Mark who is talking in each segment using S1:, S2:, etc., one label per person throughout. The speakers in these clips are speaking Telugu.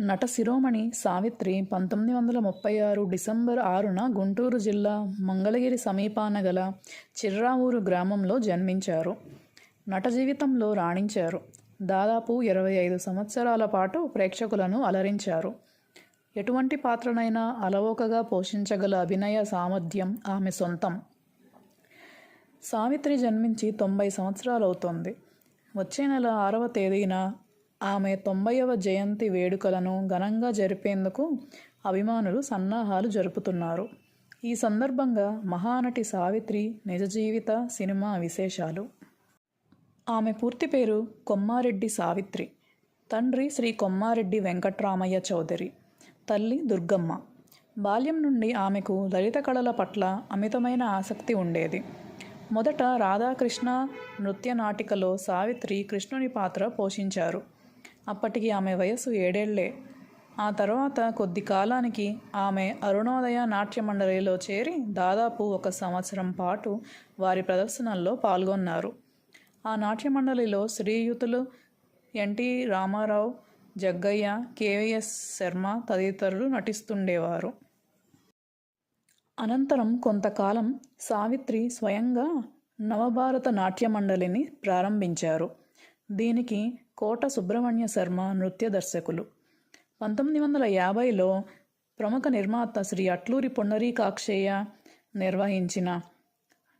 S1: నట శిరోమణి సావిత్రి పంతొమ్మిది వందల ముప్పై ఆరు డిసెంబర్ ఆరున గుంటూరు జిల్లా మంగళగిరి సమీపాన గల చిర్రావూరు గ్రామంలో జన్మించారు. నట జీవితంలో రాణించారు. దాదాపు ఇరవై ఐదు సంవత్సరాల పాటు ప్రేక్షకులను అలరించారు. ఎటువంటి పాత్రనైనా అలవోకగా పోషించగల అభినయ సామర్థ్యం ఆమె సొంతం. సావిత్రి జన్మించి తొంభై సంవత్సరాలవుతోంది. వచ్చే నెల ఆరవ తేదీన ఆమె తొంభైవ జయంతి వేడుకలను ఘనంగా జరిపేందుకు అభిమానులు సన్నాహాలు జరుపుతున్నారు. ఈ సందర్భంగా మహానటి సావిత్రి నిజ జీవిత సినిమా విశేషాలు. ఆమె పూర్తి పేరు కొమ్మారెడ్డి సావిత్రి. తండ్రి శ్రీ కొమ్మారెడ్డి వెంకట్రామయ్య చౌదరి. తల్లి దుర్గమ్మ. బాల్యం నుండి ఆమెకు లలిత కళల పట్ల అమితమైన ఆసక్తి ఉండేది. మొదట రాధాకృష్ణ నృత్య నాటికలో సావిత్రి కృష్ణుని పాత్ర పోషించారు. అప్పటికి ఆమె వయసు ఏడేళ్ళే. ఆ తర్వాత కొద్ది కాలానికి ఆమె అరుణోదయ నాట్య మండలిలో చేరి దాదాపు ఒక సంవత్సరం పాటు వారి ప్రదర్శనల్లో పాల్గొన్నారు. ఆ నాట్య మండలిలో శ్రీయుతులు ఎన్టీ రామారావు జగ్గయ్య కేవీఎస్ శర్మ తదితరులు నటిస్తుండేవారు. అనంతరం కొంతకాలం సావిత్రి స్వయంగా నవభారత నాట్య మండలిని ప్రారంభించారు. దీనికి కోట సుబ్రహ్మణ్య శర్మ నృత్య దర్శకులు. పంతొమ్మిది వందల యాభైలో ప్రముఖ నిర్మాత శ్రీ అట్లూరి పొన్నరీకాక్షయ్య నిర్వహించిన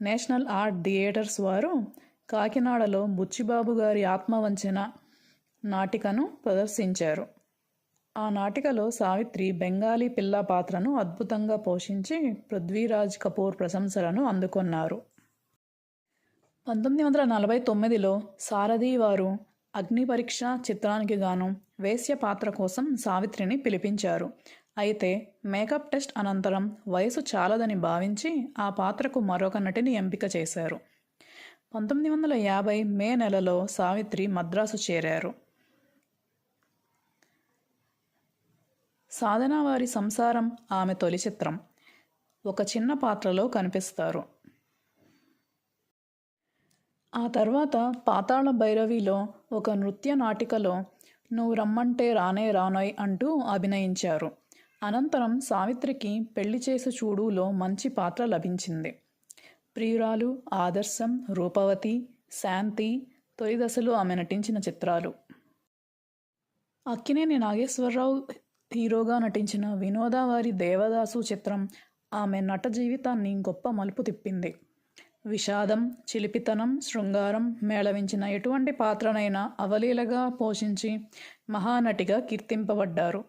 S1: నేషనల్ ఆర్ట్ థియేటర్స్ వారు కాకినాడలో బుచ్చిబాబు గారి ఆత్మవంచన నాటికను ప్రదర్శించారు. ఆ నాటికలో సావిత్రి బెంగాలీ పిల్ల పాత్రను అద్భుతంగా పోషించి పృథ్వీరాజ్ కపూర్ ప్రశంసలను అందుకున్నారు. పంతొమ్మిది వందల నలభై తొమ్మిదిలో సారథి వారు అగ్ని పరీక్ష చిత్రానికి గాను వేశ్య పాత్ర కోసం సావిత్రిని పిలిపించారు. అయితే మేకప్ టెస్ట్ అనంతరం వయసు చాలదని భావించి ఆ పాత్రకు మరొక నటిని ఎంపిక చేశారు. పంతొమ్మిది వందల యాభై మే నెలలో సావిత్రి మద్రాసు చేరారు. సాధన వారి సంసారం ఆమె తొలి చిత్రం. ఒక చిన్న పాత్రలో కనిపిస్తారు. ఆ తర్వాత పాతాళ భైరవిలో ఒక నృత్య నాటికలో నువ్వు రమ్మంటే రానే రానోయ్ అంటూ అభినయించారు. అనంతరం సావిత్రికి పెళ్ళి చేసి చూడులో మంచి పాత్ర లభించింది. ప్రియురాలు ఆదర్శం రూపవతి శాంతి తొలి దశలో ఆమె నటించిన చిత్రాలు. అక్కినేని నాగేశ్వరరావు హీరోగా నటించిన వినోదావారి దేవదాసు చిత్రం ఆమె నట జీవితాన్ని గొప్ప మలుపు తిప్పింది. విషాదం చిలిపితనం శృంగారం మేళవించిన ఎటువంటి పాత్రనైనా అవలీలగా పోషించి మహానటిగా కీర్తింపబడ్డారు.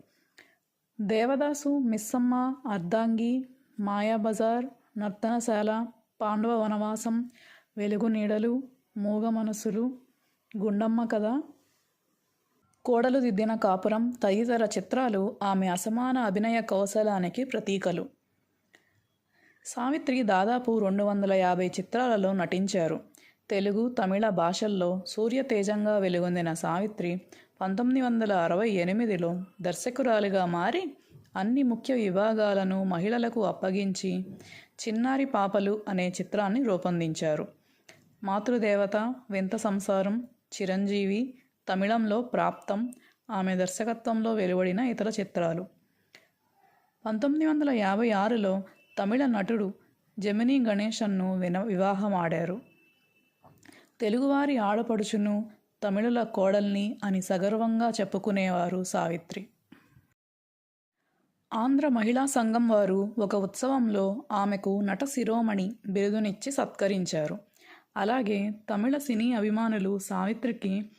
S1: దేవదాసు మిస్సమ్మ అర్ధాంగి మాయాబజార్ నర్తనశాల పాండవ వనవాసం వెలుగు నీడలు మూగ మనసులు గుండమ్మ కథ కోడలు దిద్దిన కాపురం తదితర చిత్రాలు ఆమె అసమాన అభినయ కౌశలానికి ప్రతీకలు. సావిత్రి దాదాపు రెండు వందల యాభై చిత్రాలలో నటించారు. తెలుగు తమిళ భాషల్లో సూర్యతేజంగా వెలుగొందిన సావిత్రి పంతొమ్మిది వందల అరవై ఎనిమిదిలో దర్శకురాలిగా మారి అన్ని ముఖ్య విభాగాలను మహిళలకు అప్పగించి చిన్నారి పాపలు అనే చిత్రాన్ని రూపొందించారు. మాతృదేవత వింత సంసారం చిరంజీవి తమిళంలో ప్రాప్తం ఆమె దర్శకత్వంలో వెలువడిన ఇతర చిత్రాలు. పంతొమ్మిది వందల యాభై ఆరులో తమిళ నటుడు జమినీ గణేశన్ను విన వివాహమాడారు. తెలుగువారి ఆడపడుచును తమిళుల కోడల్ని అని సగర్వంగా చెప్పుకునేవారు సావిత్రి. ఆంధ్ర మహిళా సంఘం వారు ఒక ఉత్సవంలో ఆమెకు నట శిరోమణి బిరుదునిచ్చి సత్కరించారు. అలాగే తమిళ సినీ అభిమానులు సావిత్రికి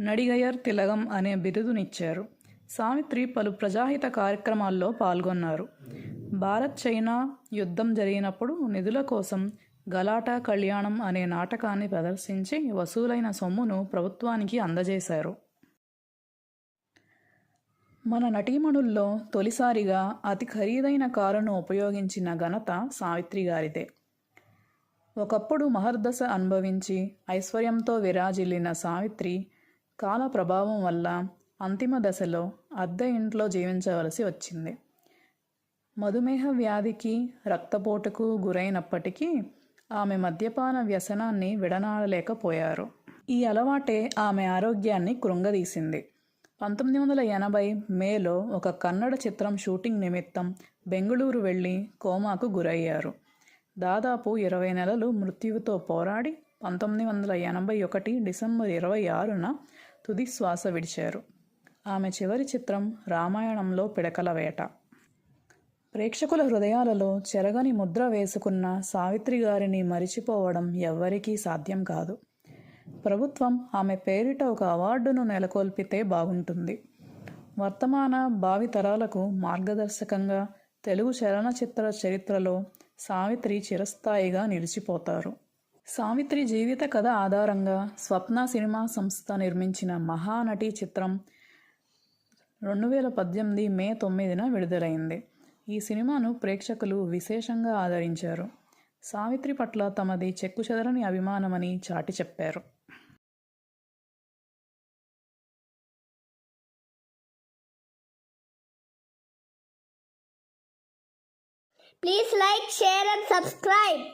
S1: నడిగయర్ తిలగం అనే బిరుదునిచ్చారు. సావిత్రి పలు ప్రజాహిత కార్యక్రమాల్లో పాల్గొన్నారు. భారత్ చైనా యుద్ధం జరిగినప్పుడు నిధుల కోసం గలాటా కళ్యాణం అనే నాటకాన్ని ప్రదర్శించి వసూలైన సొమ్మును ప్రభుత్వానికి అందజేశారు. మన నటీమణుల్లో తొలిసారిగా అతి ఖరీదైన కారును ఉపయోగించిన ఘనత సావిత్రి గారిదే. ఒకప్పుడు మహర్దశ అనుభవించి ఐశ్వర్యంతో విరాజిల్లిన సావిత్రి కాల ప్రభావం వల్ల అంతిమ దశలో అద్దె ఇంట్లో జీవించవలసి వచ్చింది. మధుమేహ వ్యాధికి రక్తపోటుకు గురైనప్పటికీ ఆమె మద్యపాన వ్యసనాన్ని విడనాడలేకపోయారు. ఈ అలవాటే ఆమె ఆరోగ్యాన్ని కృంగదీసింది. పంతొమ్మిది వందల ఎనభై మేలో ఒక కన్నడ చిత్రం షూటింగ్ నిమిత్తం బెంగళూరు వెళ్ళి కోమాకు గురయ్యారు. దాదాపు ఇరవై నెలలు మృత్యువుతో పోరాడి పంతొమ్మిది వందల ఎనభై ఒకటి డిసెంబర్ ఇరవై ఆరున తుది శ్వాస విడిచారు. ఆమె చివరి చిత్రం రామాయణంలో పిడకల వేట. ప్రేక్షకుల హృదయాలలో చెరగని ముద్ర వేసుకున్న సావిత్రి గారిని మరిచిపోవడం ఎవ్వరికీ సాధ్యం కాదు. ప్రభుత్వం ఆమె పేరిట ఒక అవార్డును నెలకొల్పితే బాగుంటుంది. వర్తమాన భావితరాలకు మార్గదర్శకంగా తెలుగు చలనచిత్ర చరిత్రలో సావిత్రి చిరస్థాయిగా నిలిచిపోతారు. సావిత్రి జీవిత కథ ఆధారంగా స్వప్న సినిమా సంస్థ నిర్మించిన మహానటి చిత్రం రెండు వేల పద్దెనిమిది మే తొమ్మిదిన విడుదలైంది. ఈ సినిమాను ప్రేక్షకులు విశేషంగా ఆదరించారు. సావిత్రి పట్ల తమది చెక్కుచెదరని అభిమానమని చాటి చెప్పారు.
S2: Please like share and subscribe